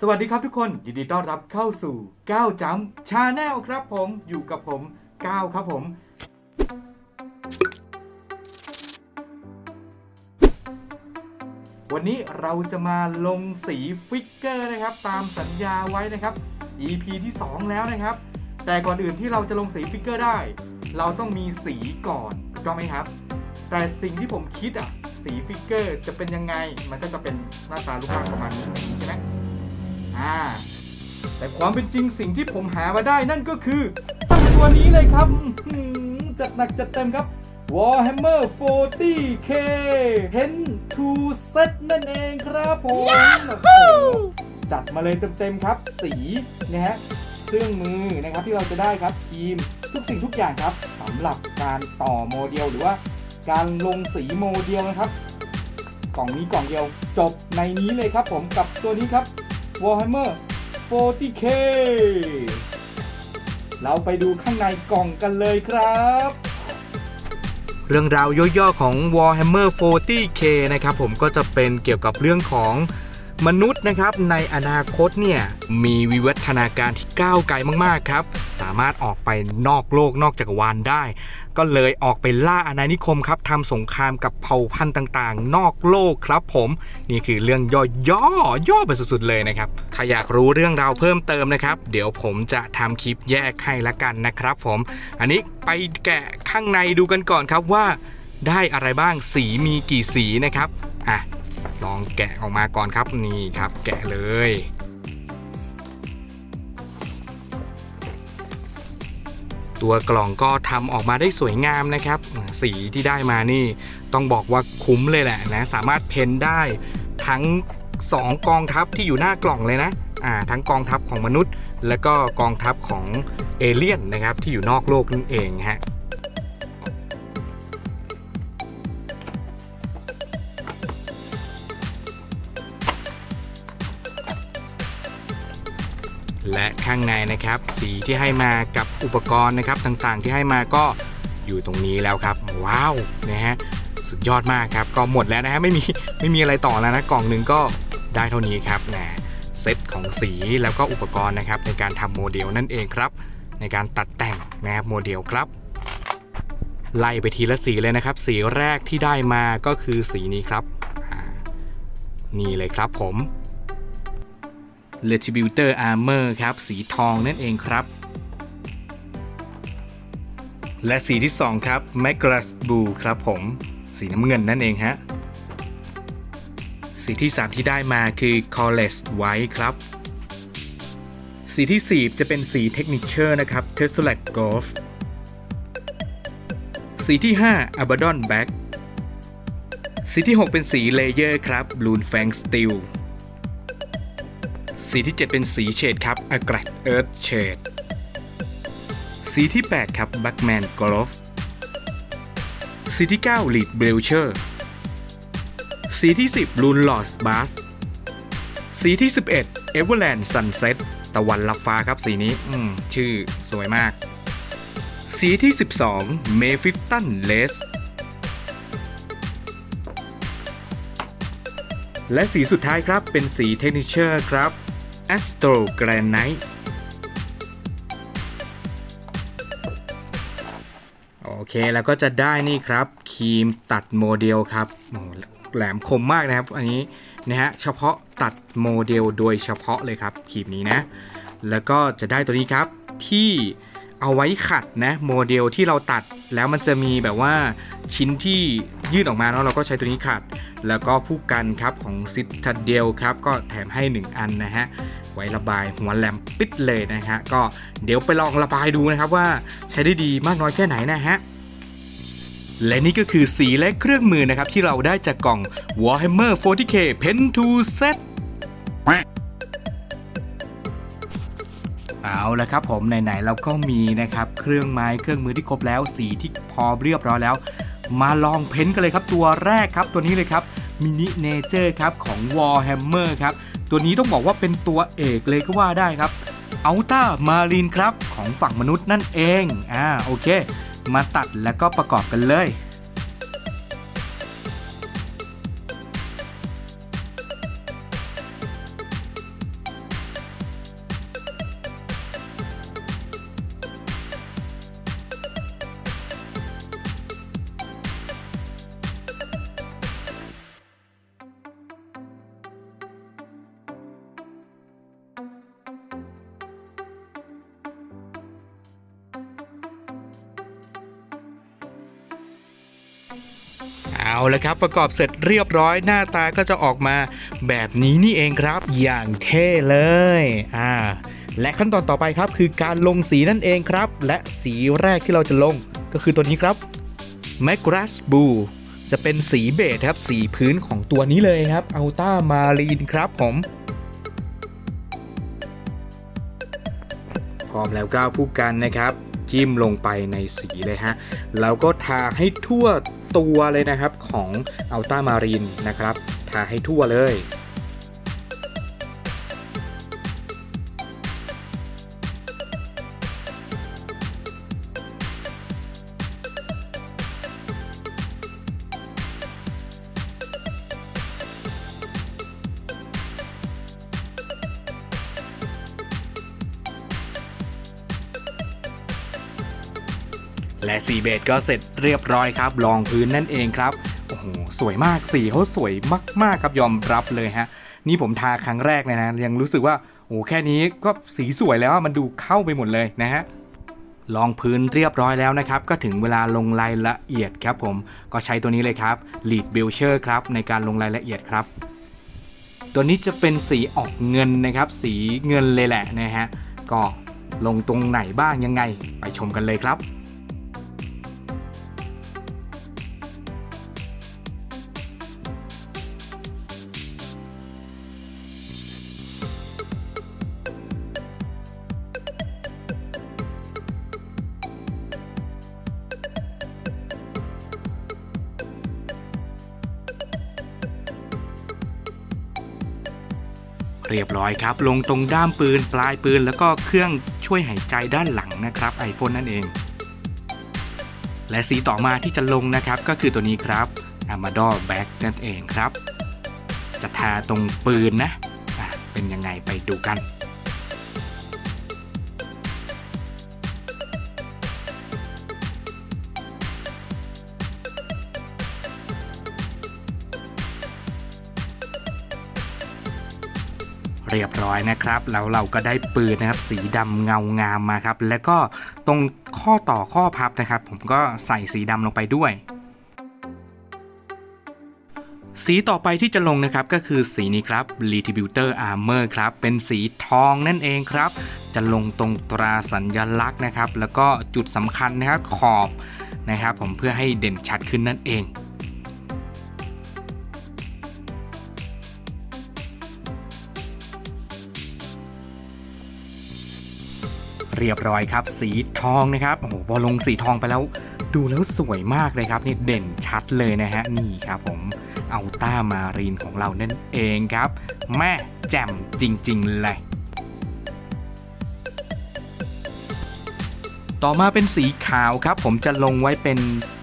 สวัสดีครับทุกคนยินดีต้อนรับเข้าสู่ก้าวจำชาแนลครับผมอยู่กับผมก้าวครับผม วันนี้เราจะมาลงสีฟิกเกอร์นะครับ ตามสัญญาไว้นะครับ EP ที่ 2 แล้วนะครับ แต่ก่อนอื่นที่เราจะลงสีฟิกเกอร์ได้ เราต้องมีสีก่อนถูกต้องไหมครับ แต่สิ่งที่ผมคิดอะสีฟิกเกอร์จะเป็นยังไง มันก็จะเป็นหน้าตารูปร่างประมาณนี้ อ่าแต่ความเป็นจริงสิ่งที่ผมหามาได้นั่นก็คือเจ้าตัวนี้เลยครับจัดหนักจัดเต็มครับ Warhammer 40k Pen to Set นั่นเองครับผมจัดมาเลยเต็มๆครับ สีนะฮะเครื่องมือนะครับที่เราจะได้ครับทีมทุกสิ่งทุกอย่างครับสำหรับการต่อโมเดลหรือว่าการลงสีโมเดลนะครับ กล่องนี้กล่องเดียวจบในนี้เลยครับผมกับตัวนี้ครับ Warhammer 40k เราไปดูข้างในกล่องกันเลยครับ เรื่องราวย่อๆของ Warhammer 40k นะครับผมก็จะเป็นเกี่ยวกับเรื่องของ มนุษย์นะครับในอนาคตเนี่ยมีวิวัฒนาการที่ก้าวไกลมากๆครับ สามารถออกไปนอกโลกนอกจักรวาลได้ ก็เลยออกไปล่าอาณานิคมครับทำสงครามกับเผ่าพันธุ์ต่างๆ นอกโลกครับผม นี่คือเรื่องย่อๆย่อไปสุดๆเลยนะครับ ถ้าอยากรู้เรื่องราวเพิ่มเติมนะครับ เดี๋ยวผมจะทำคลิปแยกให้ละกันนะครับผม อันนี้ไปแกะข้างในดูกันก่อนครับว่า ได้อะไรบ้างสีมีกี่สีนะครับอะ ลองแกะออกมาก่อนครับนี่ครับ แกะเลยตัวกล่องก็ทำออกมาได้สวยงามนะครับ สีที่ได้มานี่ต้องบอกว่าคุ้มเลยแหละนะ สามารถเพ้นได้ทั้ง 2 กองทัพที่อยู่หน้ากล่องเลยนะอ่าทั้งกองทัพของมนุษย์ และก็กองทัพของเอเลี่ยนนะครับที่อยู่นอกโลกนั่นเองฮะ ข้างในนะครับ สีที่ให้มากับอุปกรณ์นะครับต่างๆ ที่ให้มาก็อยู่ตรงนี้แล้วครับ ว้าวนะฮะสุดยอดมากครับ ก็หมดแล้วนะฮะไม่มีไม่มีอะไรต่อแล้วนะกล่องหนึ่งก็ได้เท่านี้ครับนะเซตของสีแล้วก็อุปกรณ์นะครับในการทำโมเดลนั่นเองครับ ในการตัดแต่งนะครับโมเดลครับไล่ไปทีละสีเลยนะครับ สีแรกที่ได้มาก็คือสีนี้ครับ นี่เลยครับผม Retributor Armor ครับ สีทองนั่นเองครับ และสีที่ 2 ครับ m a g r a s Blue ครับผม สีน้ำเงินนั่นเองฮะ สีที่ 3 ที่ได้มาคือ c o l e s White ครับ สีที่ 4 จะเป็นสี Techniture นะครับ t e s l a c Golf สีที่ 5 Abaddon Black สีที่ 6 เป็นสีเลเยอร์ครับ Blue Fang Steel สีที่ 7 เป็นสีเฉดครับ a g r a t Earth Shade สีที่ 8 ครับ Blackman Glove สีที่ 9 Lead Belcher สีที่ 10 Rune Lost Bath สีที่ 11 Everland Sunset ตะวันลับฟ้าครับสีนี้อืมชื่อสวยมาก สีที่ 12 Mephiston Lace และสีสุดท้ายครับเป็นสี Techniture ครับ Astro Granite โอเคแล้วก็จะได้นี่ครับครีมตัดโมเดลครับแหลมคมมากนะครับ อันนี้นะฮะเฉพาะตัดโมเดลโดยเฉพาะเลยครับครีมนี้นะ แล้วก็จะได้ตัวนี้ครับที่ เอาไว้ขัดนะโมเดลที่เราตัดแล้วมันจะมีแบบว่าชิ้นที่ยื่นออกมาเนาะเราก็ใช้ตัวนี้ขัด แล้วก็ผู้กันครับของซิตาเดลครับก็แถมให้ 1 อันนะฮะไว้ระบายหัวแหลมปิดเลยนะฮะก็เดี๋ยวไปลองระบายดูนะครับว่าใช้ได้ดีมากน้อยแค่ไหนนะฮะและนี่ก็คือสีและเครื่องมือนะครับที่เราได้จากกล่อง Warhammer 40k Pen to Set เอาละครับผมไหนๆเราก็มีนะครับเครื่องไม้เครื่องมือที่ครบแล้ว สีที่พอเรียบร้อยแล้ว มาลองเพ้นท์กันเลยครับตัวแรกครับตัวนี้เลยครับมินิเนเจอร์ครับของ Warhammer ครับตัวนี้ต้องบอกว่าเป็นตัวเอกเลยก็ว่าได้ครับอัลต้ามารีนครับของฝั่งมนุษย์นั่นเองอ่าโอเค มาตัดแล้วก็ประกอบกันเลย เอาละครับ ประกอบเสร็จเรียบร้อยหน้าตาก็จะออกมาแบบนี้นี่เองครับ อย่างเท่เลยอ่าและขั้นตอนต่อไปครับ คือการลงสีนั่นเองครับ และสีแรกที่เราจะลงก็คือตัวนี้ครับ m a g r a s b l u จะเป็นสีเบจครับ สีพื้นของตัวนี้เลยครับ a l t a Marine ครับผมพร้อมแล้วก้าวผู้กันนะครับ จิ้มลงไปในสีเลยฮะ แล้วก็ทาให้ทั่ว ตัวเลยนะครับของอัลต้ามารินนะครับทาให้ทั่วเลย และสีเบจก็เสร็จเรียบร้อยครับรองพื้นนั่นเองครับโอ้โหสวยมากสีเขาสวยมากๆครับยอมรับเลยฮะนี่ผมทาครั้งแรกเลยนะยังรู้สึกว่าโอ้แค่นี้ก็สีสวยแล้วมันดูเข้าไปหมดเลยนะฮะลองพื้นเรียบร้อยแล้วนะครับ ก็ถึงเวลาลงรายละเอียดครับผมก็ใช้ตัวนี้เลยครับ Lead b u i l d e r ครับในการลงรายละเอียดครับ ตัวนี้จะเป็นสีออกเงินนะครับ สีเงินเลยแหละนะฮะก็ลงตรงไหนบ้างยังไง ไปชมกันเลยครับ เรียบร้อยครับ ลงตรงด้ามปืน ปลายปืน แล้วก็เครื่องช่วยหายใจด้านหลังนะครับไอโฟนนั่นเอง และสีต่อมาที่จะลงนะครับ ก็คือตัวนี้ครับ Amador Back นั่นเองครับ จะทาตรงปืนนะะเป็นยังไงไปดูกัน เรียบร้อยนะครับ แล้วเราก็ได้ปืนนะครับ สีดำเงางามมาครับ แล้วก็ตรงข้อต่อข้อพับนะครับ ผมก็ใส่สีดำลงไปด้วย สีต่อไปที่จะลงนะครับก็คือสีนี้ครับ Retributor Armor ครับ เป็นสีทองนั่นเองครับ จะลงตรงตราสัญลักษณ์นะครับ แล้วก็จุดสำคัญนะครับขอบนะครับ ผมเพื่อให้เด่นชัดขึ้นนั่นเอง เรียบร้อยครับ สีทองนะครับโอ้โหพอลงสีทองไปแล้ว ดูแล้วสวยมากเลยครับนี่เด่นชัดเลยนะฮะนี่ครับผมเอาต้ามารีนของเรานั่นเองครับ แม่แจ่มจริง ๆ เลย ต่อมาเป็นสีขาวครับ ผมจะลงไว้เป็น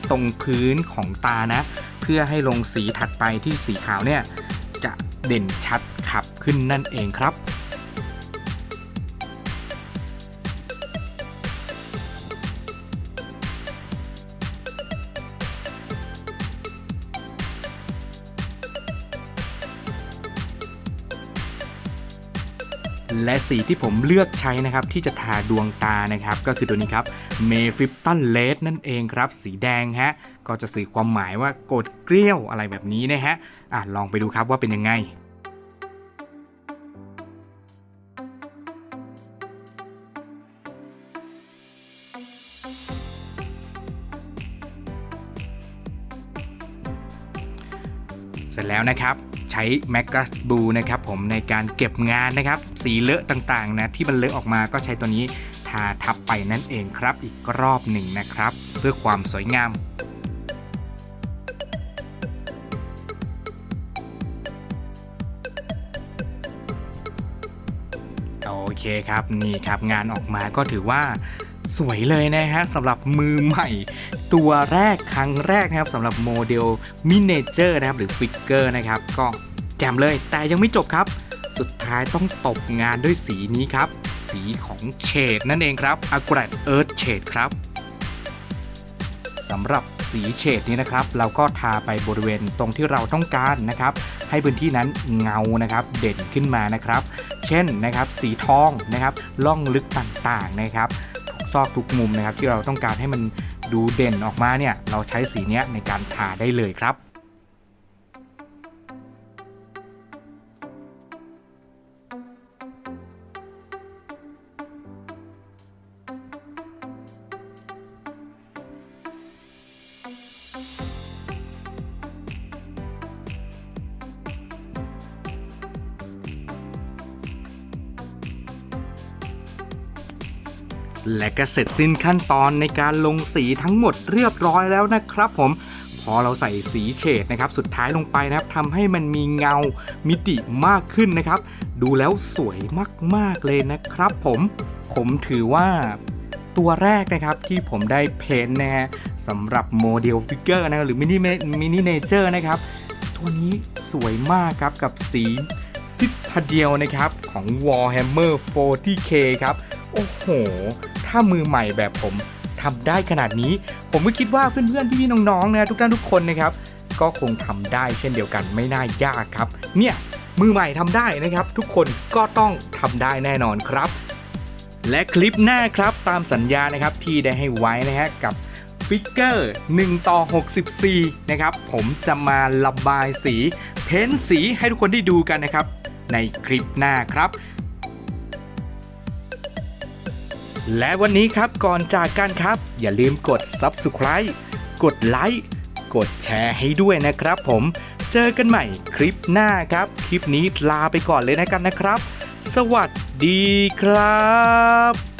ตรงพื้นของตานะ เพื่อให้ลงสีถัดไปที่สีขาวเนี่ย จะเด่นชัดขับขึ้นนั่นเองครับ และสีที่ผมเลือกใช้นะครับที่จะทาดวงตานะครับก็คือตัวนี้ครับเมฟิปตันเลดนั่นเองครับ สีแดงฮะก็จะสื่อความหมายว่าโกดเกลี้ยวอะไรแบบนี้นะฮะอะลองไปดูครับว่าเป็นยังไงเสร็จแล้วนะครับ ใช้ m a g a s b l u นะครับผมในการเก็บงานนะครับ สีเลอะต่างๆนะที่มันเลอะออกมาก็ใช้ตัวนี้ทาทับไปนั่นเองครับ อีกรอบหนึ่งนะครับ เพื่อความสวยงามโอเคครับนี่ครับงานออกมาก็ถือว่าสวยเลยนะฮะสำหรับมือใหม่ ตัวแรกครั้งแรกนะครับสำหรับโมเดลมินเนเจอร์นะครับหรือฟิกเกอร์นะครับก็แจมเลยแต่ยังไม่จบครับ สุดท้ายต้องตบงานด้วยสีนี้ครับ สีของเฉดนั่นเองครับ a g r a d Earth Shade ครับสำหรับสีเฉดนี้นะครับ เราก็ทาไปบริเวณตรงที่เราต้องการนะครับ ให้พื้นที่นั้นเงานะครับเด่นขึ้นมานะครับ เช่นนะครับ สีทองนะครับล่องลึกต่างๆนะครับทุกซอกทุกมุมนะครับที่เราต้องการให้มัน ดูเด่นออกมาเนี่ยเราใช้สีเนี้ยในการทาได้เลยครับ และก็เสร็จสิ้นขั้นตอนในการลงสีทั้งหมดเรียบร้อยแล้วนะครับผมพอเราใส่สีเฉดนะครับสุดท้ายลงไปนะครับทำให้มันมีเงามิติมากขึ้นนะครับ ดูแล้วสวยมากๆเลยนะครับผมผมถือว่าตัวแรกนะครับที่ผมได้เพ้นนะฮะสำหรับโมเดลฟิกเกอร์นะหรือมินิมินิเนเจอร์นะครับ ตัวนี้สวยมากครับกับสีซิทาเดียลนะครับของ Warhammer 40k ครับ โอ้โห ถ้ามือใหม่แบบผมทำได้ขนาดนี้ ผมก็คิดว่าเพื่อนๆพี่ๆน้องๆนะทุกท่านทุกคนนะครับก็คงทำได้เช่นเดียวกันไม่น่ายากครับ เนี่ยมือใหม่ทำได้นะครับ ทุกคนก็ต้องทำได้แน่นอนครับ และคลิปหน้าครับตามสัญญานะครับที่ได้ให้ไว้นะฮะกับฟิกเกอร์1ต่อ64 นะครับ ผมจะมาระบายสี เพ้นสีให้ทุกคนได้ดูกันนะครับ ในคลิปหน้าครับ และวันนี้ครับก่อนจากกันครับ อย่าลืมกด Subscribe กดไลค์กดแชร์ให้ด้วยนะครับผมเจอกันใหม่คลิปหน้าครับ คลิปนี้ลาไปก่อนเลยนะกันนะครับ สวัสดีครับ